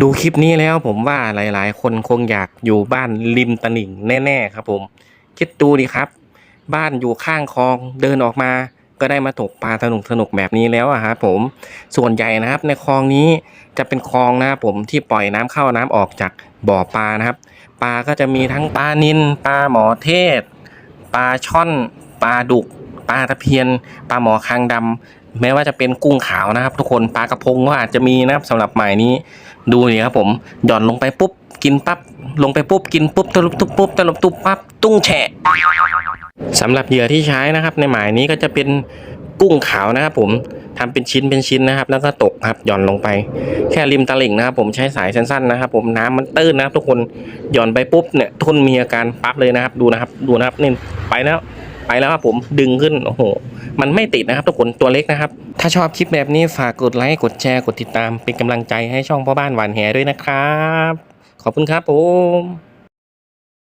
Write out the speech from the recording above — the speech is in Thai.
ดูคลิปนี้แล้วผมว่าหลาย ๆ คนคงอยากอยู่บ้านริมตลิ่งแน่ ๆ ครับ ผม คิดดูดิครับ บ้านอยู่ข้างคลองเดินออกมา ก็ได้มาตกปลาสนุกสนุกๆแบบนี้แล้วอะครับผมส่วนใหญ่นะครับ ในคลองนี้จะเป็นคลองนะครับผมที่ปล่อยน้ำเข้าน้ำออกจากบ่อปลานะครับ ปลาก็จะมีทั้งปลานิลปลาหมอเทศ ปลาช่อน ปลาดุกปลาตะเพียน ปลาหมอคางดำ แม้ว่าจะเป็นกุ้งขาวนะครับ ทุกคนปลากระพงก็อาจจะมีนะครับสำหรับหมายนี้ดูนี่ครับผมหย่อนลงไปปุ๊บกินปั๊บลงไปปุ๊บกินปุ๊บตะลุบตุบปุ๊บตะลุบตุบปั๊บตุ้งแฉะสำหรับเหยื่อที่ใช้นะครับ ในหมายนี้ก็จะเป็นกุ้งขาวนะครับผมทำเป็นชิ้นเป็นชิ้นนะครับ แล้วก็ตกครับหย่อนลงไป แค่ริมตลิ่งนะครับ ผมใช้สายสั้นๆนะครับ ผมน้ำมันตื้นนะครับ ทุกคนหย่อนไปปุ๊บเนี่ยทุนมีอาการปั๊บเลยนะครับ ดูนะครับ ดูนะครับนี่ไปแล้ว ไปแล้วครับผมดึงขึ้นโอ้โหมันไม่ติดนะครับทุกคนตัวเล็กนะครับ ถ้าชอบคลิปแบบนี้ฝากกดไลค์กดแชร์กดติดตามเป็นกำลังใจให้ช่องพ่อบ้านหวานแหด้วยนะครับ ขอบคุณครับผม